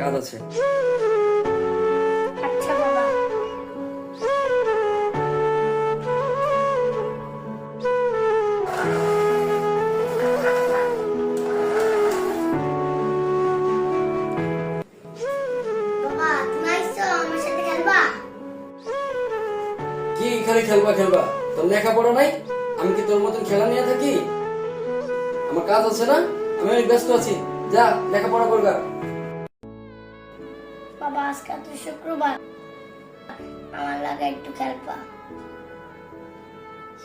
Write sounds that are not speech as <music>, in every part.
কাজ আছে। আচ্ছা বাবা বাবা। <laughs> খালি খেলবা খেলবা। তোর লেখাপড়া নাই আমি কি তোর মতন খেলা নিয়ে থাকি? আমার কাজ আছে না? আমি অনেক ব্যস্ত আছি। যা লেখাপড়া করবা বাবা আজকে তো শুক্রবার। আমার লাগে একটু খেলবা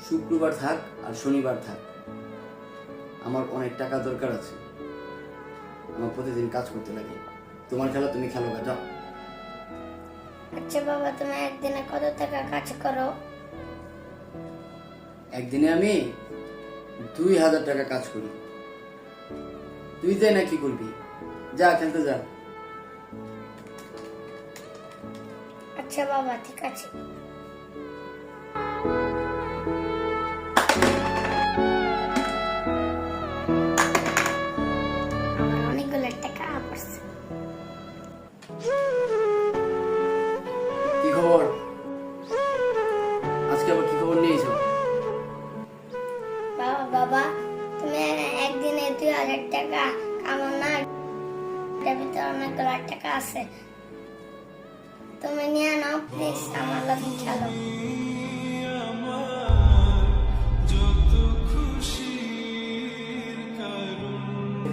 শুক্রবার থাক আর শনিবার থাক। আমার অনেক টাকা দরকার আছে। আমার প্রতিদিন কাজ করতে লাগে। তোমার খেলা তুমি খেলো যাও। আচ্ছা বাবা তুমি একদিনে কত টাকা কাজ করো? একদিনে আমি দুই হাজার টাকা কাজ করি। তুই যাই না কি করবি? যা খেলতে যা। আচ্ছা বাবা ঠিক আছে। খবর? আজকে আবার কি খবর নিয়েছো? বাবা বাবা তুমি একদিনে দুই হাজার টাকা কামাও না। এটার ভিতরে অনেকগুলো টাকা আছে। তুমি নিয়ে নাও প্লিজ আমার খেলো।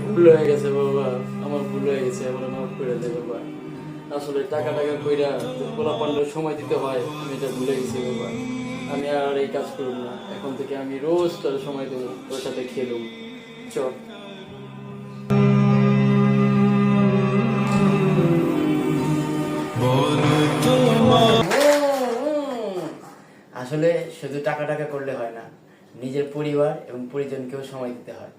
ভুল হয়ে গেছে বাবা আমার ভুল হয়ে গেছে আমার মাফ করে দে বাবা। আসলে টাকা টাকা কইরা পোলা পান্ডার সময় দিতে হয়, আমি এটা ভুলে গেছি বাবা আমি আর এই কাজ করব না। এখন থেকে আমি রোজ তোর সময় দেবো, তোর সাথে খেলুম। চল। আসলে শুধু টাকা টাকা করলে হয় না, নিজের পরিবার এবং পরিজনকেও সময় দিতে হয়।